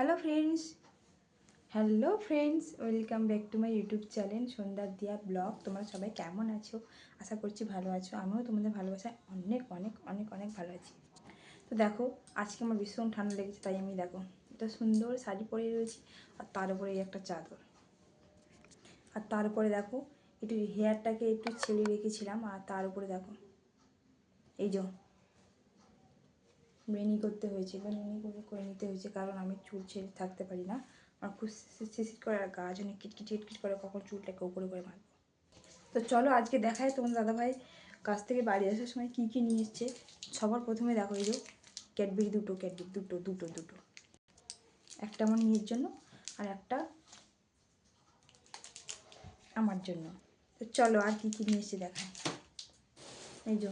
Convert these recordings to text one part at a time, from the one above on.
Hello friends hello friends welcome back to my YouTube channel সন্ধ্যার দিয়া blog তোমরা সবাই কেমন আছো? আশা করছি ভালো আছো। আমিও তোমাদের ভালোবাসায় অনেক অনেক অনেক অনেক ভালো আছি। তো দেখো, আজকে আমার ভীষণ ঠান্ডা লেগেছে, তাই আমি দেখো, একটা সুন্দর শাড়ি পরে রয়েছি, আর তার উপরে একটা চাদর। আর তারপরে দেখো, একটু হেয়ারটাকে একটু ছেড়ে রেখেছিলাম, আর তার উপরে দেখো, এই যে বেনি করতে হয়েছে বেনি করে করে নিতে হয়েছে কারণ আমি চুল ছেড়ে থাকতে পারি না। আমার খুব শিশির করে আর গা যেন কিটকিট কিটকিট করে কখন চুলটাকে উপরে করে মারবো। তো চলো আজকে দেখায় তোমার দাদাভাই কাছ থেকে বাড়ি আসার সময় কী কী নিয়ে এসছে। সবার প্রথমে দেখো এই যে ক্যাডবেরি দুটো ক্যাডবেরি দুটো দুটো দুটো। একটা আমার মেয়ের জন্য আর একটা আমার জন্য। তো চলো আর কী কী নিয়ে এসছে দেখায় এই যে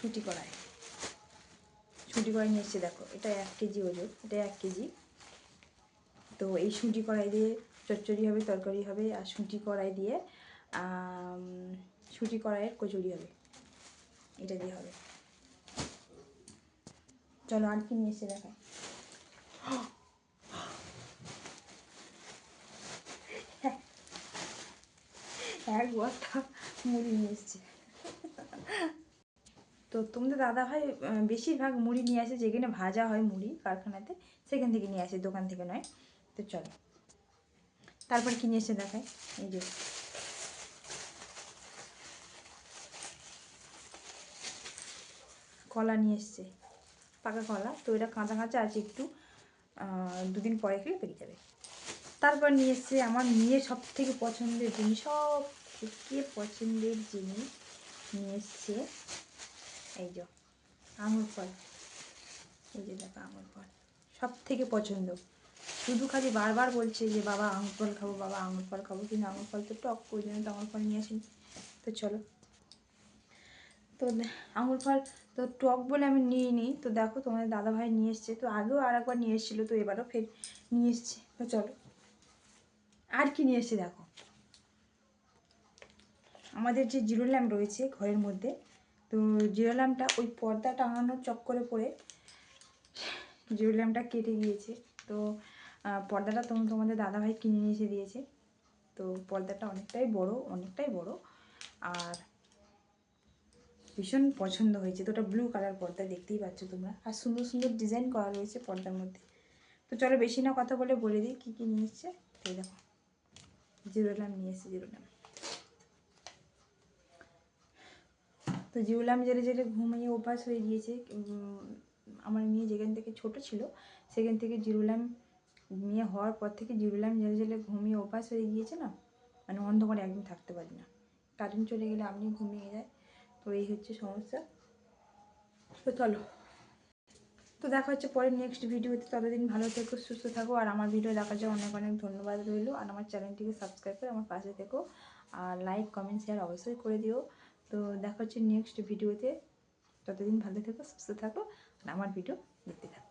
ছুটি করায় ছুটি করাই নিয়ে এসছে, দেখো, এটা এক কেজি ওজন, এটা এক কেজি। তো এই সুটি কড়াই দিয়ে চচ্চড়ি হবে, তরকারি হবে, আর সুটি কড়াই দিয়ে সুটি কড়াইয়ের কচুরি হবে, এটা দিয়ে হবে। চলো আর কি নিয়ে এসে দেখায় এক বস্তা মুড়ি নিয়ে এসছে। তো তোমাদের দাদা ভাই বেশিরভাগ মুড়ি নিয়ে আসে যেখানে ভাজা হয় মুড়ি, কারখানাতে, সেখান থেকে নিয়ে আসে, দোকান থেকে নয়। তো চলো। তারপর কি নিয়ে এসে দেখায় এই যে। কলা নিয়ে এসছে। পাকা কলা। তো এটা কাঁচা কাঁচা আছে একটু দুদিন পরে খেলে পেকে যাবে। তারপর নিয়ে এসছে আমার মেয়ে সব থেকে পছন্দের জিনিস সব থেকে পছন্দের জিনিস নিয়ে এসছে এই যে আঙুর ফল। এই যে দেখো আঙুর ফল। সব থেকে পছন্দ। শুধু খালি বারবার বলছে যে, বাবা, আঙুর ফল খাব, বাবা, আঙুর ফল খাব। কিন্তু আঙুর ফল তো টক, ওই জন্য তো আঙুর ফল নিয়ে আসিনি। তো চলো। তো আঙুর ফল তো টক বলে আমি নিয়ে নিই তো দেখো, তোমাদের দাদাভাই নিয়ে এসছে। তো আগেও আর একবার নিয়ে এসেছিল, তো এবারও ফের নিয়ে এসছে। তো চলো। আর কি নিয়ে এসছে দেখো? আমাদের যে জিরো ল্যাম্প রয়েছে ঘরের মধ্যে তো জিরো ল্যাম্পটা ওই পর্দা টাঙানোর চক্করে পড়ে জিরো ল্যাম্পটা কেটে গিয়েছে। তো পর্দাটা তোমার তোমাদের দাদাভাই কিনে এসে দিয়েছে। তো পর্দাটা অনেকটাই বড় অনেকটাই বড়। আর ভীষণ পছন্দ হয়েছে। তো ওটা ব্লু কালার পর্দা দেখতেই পাচ্ছ তোমরা। আর সুন্দর সুন্দর ডিজাইন করা রয়েছে পর্দার মধ্যে। তো চলো বেশি না কথা বলে বলে দিই কী কী নিয়ে এসছে। দেখো, জিরো ল্যাম্প নিয়ে এসেছে, জিরো তো জিউলাম জেলে জেলে ঘুমিয়ে অভ্যাস হয়ে গিয়েছে আমার মেয়ে যেখান থেকে ছোট ছিল, সেখান থেকে জিরুলাম মেয়ে হওয়ার পর থেকে জিরুলাম জেলে জেলে ঘুমিয়ে অভ্যাস হয়ে গিয়েছে না মানে অন্ধকারে একদিন থাকতে পারি না। কারেন্ট চলে গেলে আপনি ঘুমিয়ে যায়, তো এই হচ্ছে সমস্যা। তো চলো। তো দেখা হচ্ছে পরে নেক্সট ভিডিওতে, ততদিন ভালো থেকো, সুস্থ থাকো, আর আমার ভিডিও দেখার জন্য অনেক অনেক ধন্যবাদ রইল। আর আমার চ্যানেলটিকে সাবস্ক্রাইব করে আমার পাশে থেকো, আর লাইক কমেন্ট শেয়ার অবশ্যই করে দিও। তো দেখা হচ্ছে নেক্সট ভিডিওতে ততদিন ভালো থেকো, সুস্থ থাকো, আর আমার ভিডিও দেখতে থাকো।